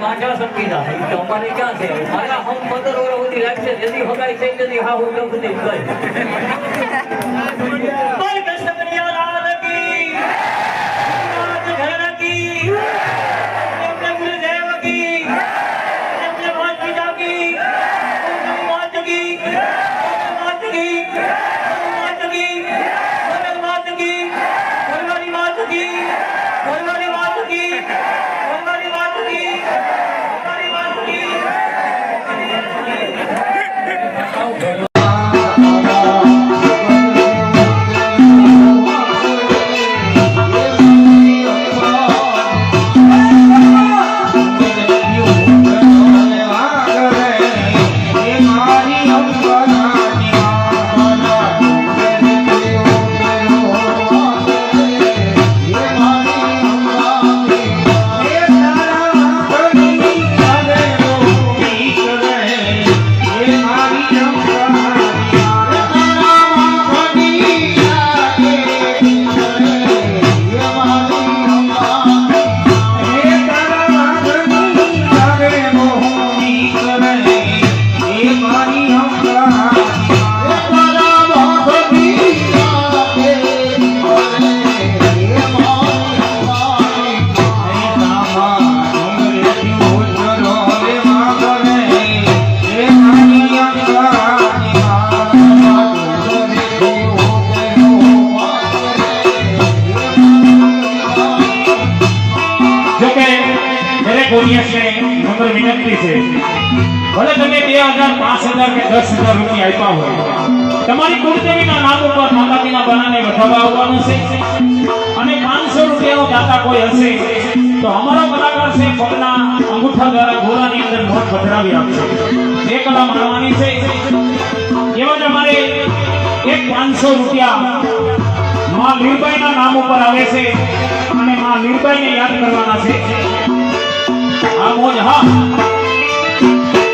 વાંચા છે? રાખશે જેથી હગાઈ થઈ ન બધી ગઈ અંદર નોટ પધરાવી આપશે. કલા માણવાની છે. એવા એક પાંચસો રૂપિયા માં લીરબાઈના નામ ઉપર આવે છે. અને માં લીરબાઈને યાદ કરવાના છે. આ મોજ હા થશે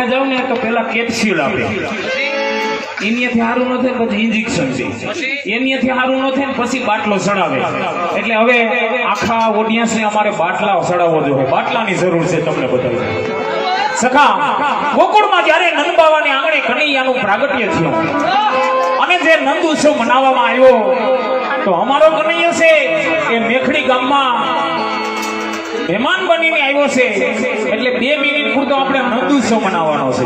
પાસે જાવ ને તો પેલા કેપ્સ્યુલ આપે. એનીથી સારું ન થાય પછી ઇન્જેક્શન છે. એનીથી ન થાય પછી બાટલો ચડાવે એટલે હવે આખા ઓડિયન્સને અમારે બાટલા ચડાવવો જોઈએ. બાટલાની જરૂર છે તમને બધા સખા, ગોકુળમાં જ્યારે નંદ બાવાની આંગણે કનૈયાનું પ્રાગટ્ય થયું, અને જે નંદ ઉત્સવ મનાવવામાં આવ્યો, તો અમારો કનૈયો છે એ મેખડી ગામમાં મહેમાન બનીને આવ્યો છે. એટલે બે મિનિટ પૂરતો આપણે નંદ ઉત્સવ મનાવવાનો છે.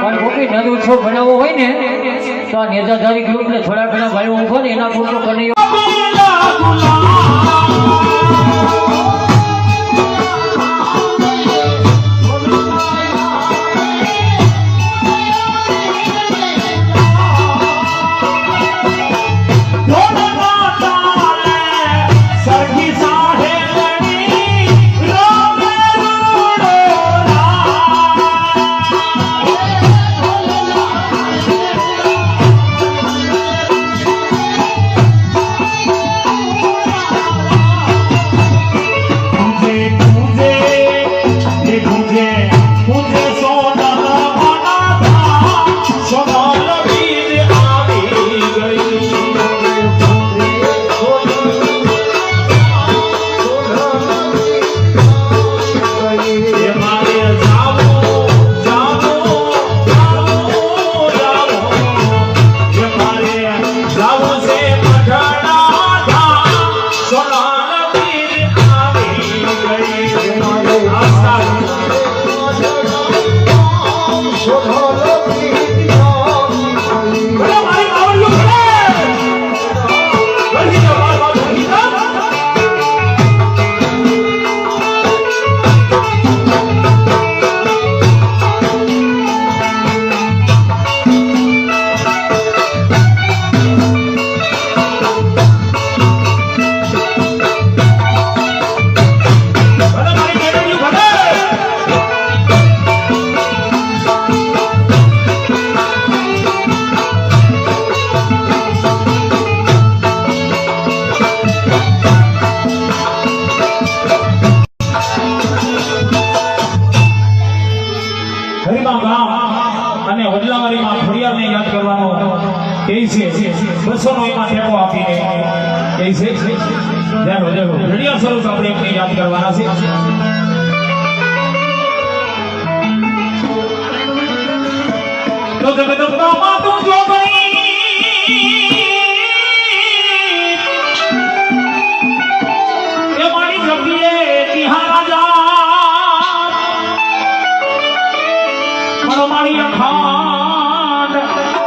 પણ મોટી નદ ઉત્સવ બનાવવો હોય ને તો આ નેતાધારી ગ્રુપને થોડા ઘણા ભાઈઓ ઊભો ને એના પૂરતો કનૈયો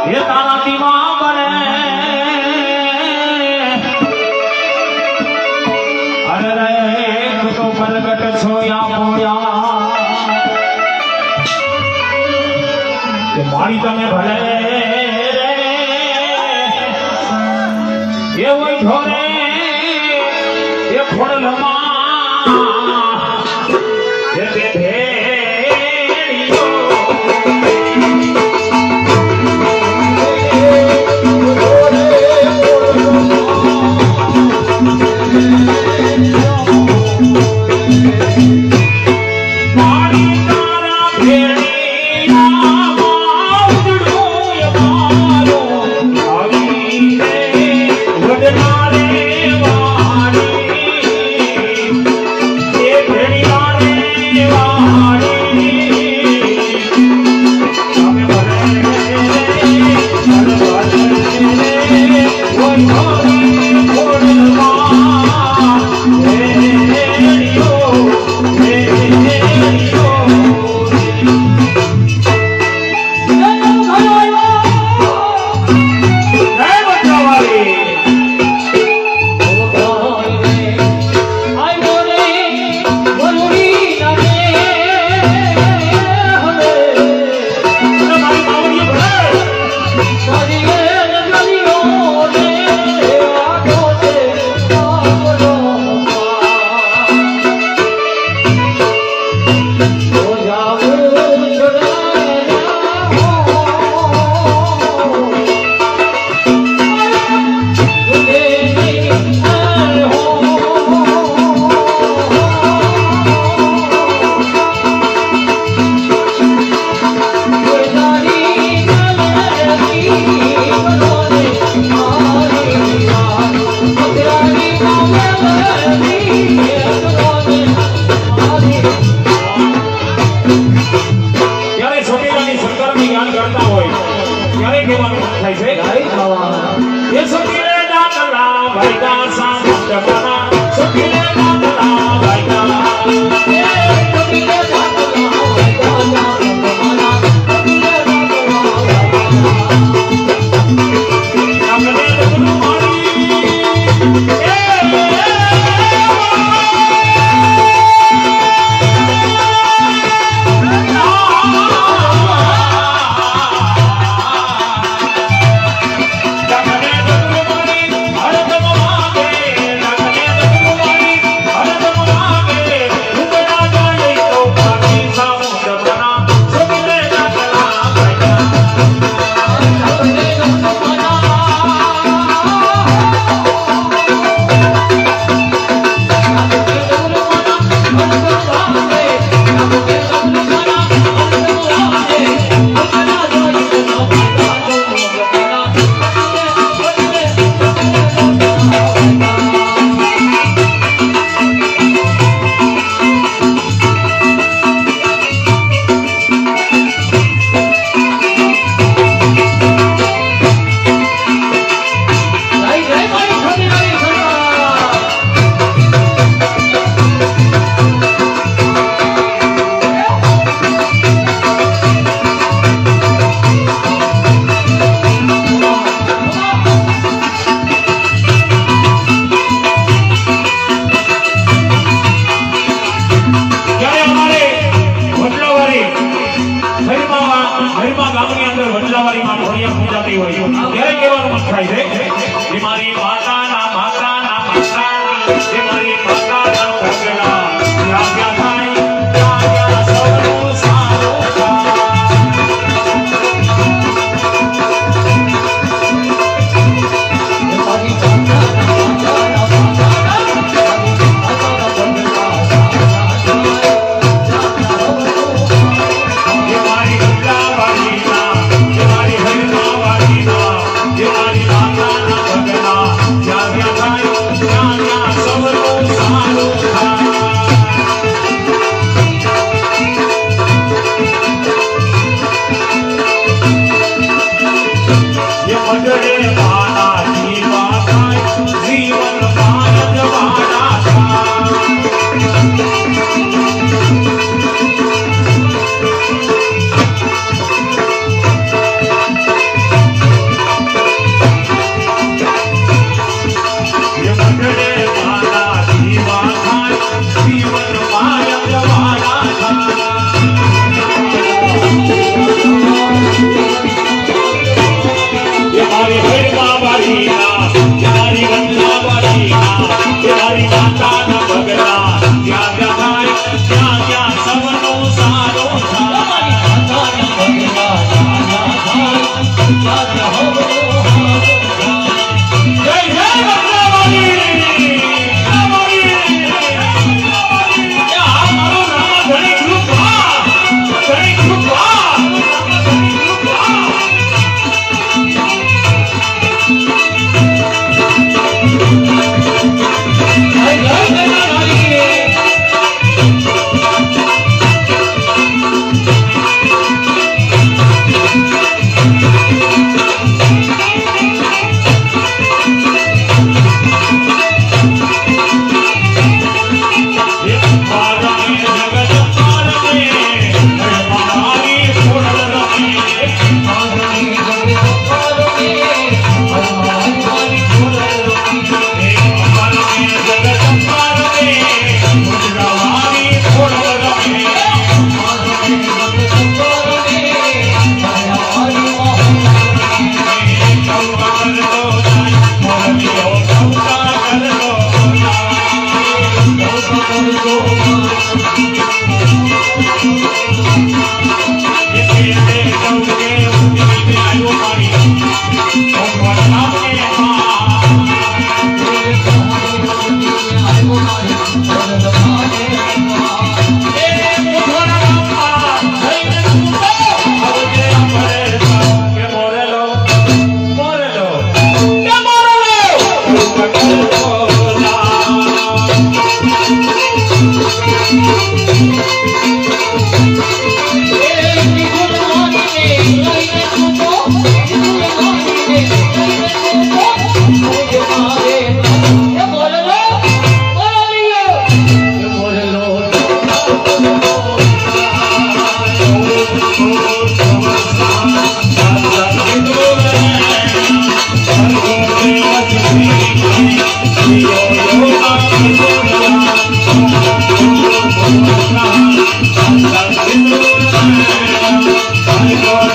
એ તારા દીવા બને. અરે રે તો મલગટ છોયા પોયા કે મારી તમે ભલે. એ હોય ઢોરે, એ ખોડલમાં એ બે ભે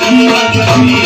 અમારા